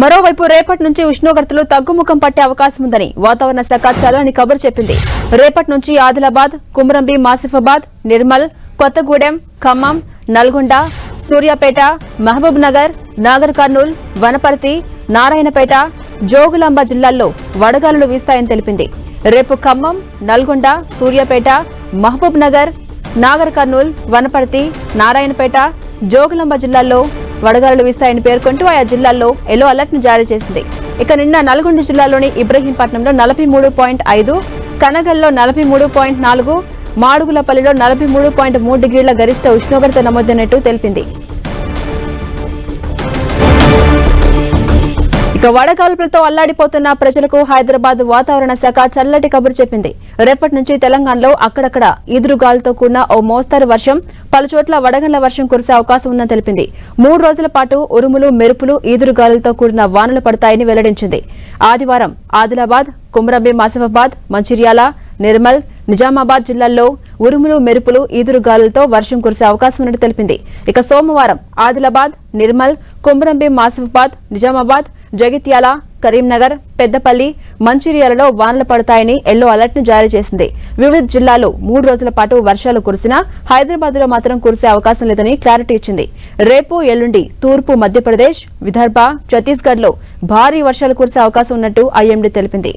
మరోవైపు రేపటి నుంచి ఉష్ణోగ్రతలు తగ్గుముఖం పట్టే అవకాశం ఉందని వాతావరణ శాఖ చల్లని కబురు చెప్పింది. రేపటి నుంచి ఆదిలాబాద్ కుమ్రంబి మాసిఫాబాద్ నిర్మల్ కొత్తగూడెం ఖమ్మం నల్గొండ సూర్యాపేట మహబూబ్ నగర్ నాగర్ కర్నూల్ వనపర్తి నారాయణపేట జోగులాంబ జిల్లాల్లో వడగాలులు వీస్తాయని తెలిపింది. రేపు ఖమ్మం నల్గొండ సూర్యాపేట మహబూబ్ నగర్ నాగర్ కర్నూల్ వనపర్తి నారాయణపేట జోగులాంబ జిల్లాల్లో వడగాలులు వీస్తాయని పేర్కొంటూ ఆయా జిల్లాల్లో ఎల్లో అలర్ట్ను జారీ చేసింది. ఇక నిన్న నల్గొండ జిల్లాలోని ఇబ్రహీంపట్నంలో నలభై మూడు పాయింట్ ఐదు కనగల్లో నలభై మూడు పాయింట్ నాలుగు మాడుగులపల్లిలో నలభై మూడు పాయింట్ మూడు డిగ్రీల గరిష్ట ఉష్ణోగ్రత నమోదైనట్టు తెలిపింది. ఇక వడగాల్పులతో అల్లాడిపోతున్న ప్రజలకు హైదరాబాద్ వాతావరణ శాఖ చల్లటి కబురు చెప్పింది. రేపటి నుంచి తెలంగాణలో అక్కడక్కడ ఈదురుగాలతో కూడిన ఓ మోస్తరు వర్షం పలుచోట్ల వడగండ్ల వర్షం కురిసే అవకాశం ఉందని తెలిపింది. మూడు రోజుల పాటు ఉరుములు మెరుపులు ఈదురుగాలులతో కూడిన వానలు పడతాయని వెల్లడించింది. ఆదివారం ఆదిలాబాద్ కుమ్రంభీం ఆసిఫాబాద్ మంచిర్యాల నిర్మల్ నిజామాబాద్ జిల్లాల్లో ఉరుములు మెరుపులు ఈదురుగాలులతో వర్షం కురిసే అవకాశం ఉన్నట్టు తెలిపింది. ఇక సోమవారం ఆదిలాబాద్ నిర్మల్ కుమ్రంభీం ఆసిఫాబాద్ నిజామాబాద్ జగిత్యాల కరీంనగర్ పెద్దపల్లి మంచిర్యాలలో వానలు పడతాయని ఎల్లో అలర్ట్ను జారీ చేసింది. వివిధ జిల్లాలు మూడు రోజుల పాటు వర్షాలు కురిసినా హైదరాబాద్లో మాత్రం కురిసే అవకాశం లేదని క్లారిటీ ఇచ్చింది. రేపు ఎల్లుండి తూర్పు మధ్యప్రదేశ్ విదర్భ ఛత్తీస్గఢ్లో భారీ వర్షాలు కురిసే అవకాశం ఉన్నట్టు ఐఎండీ తెలిపింది.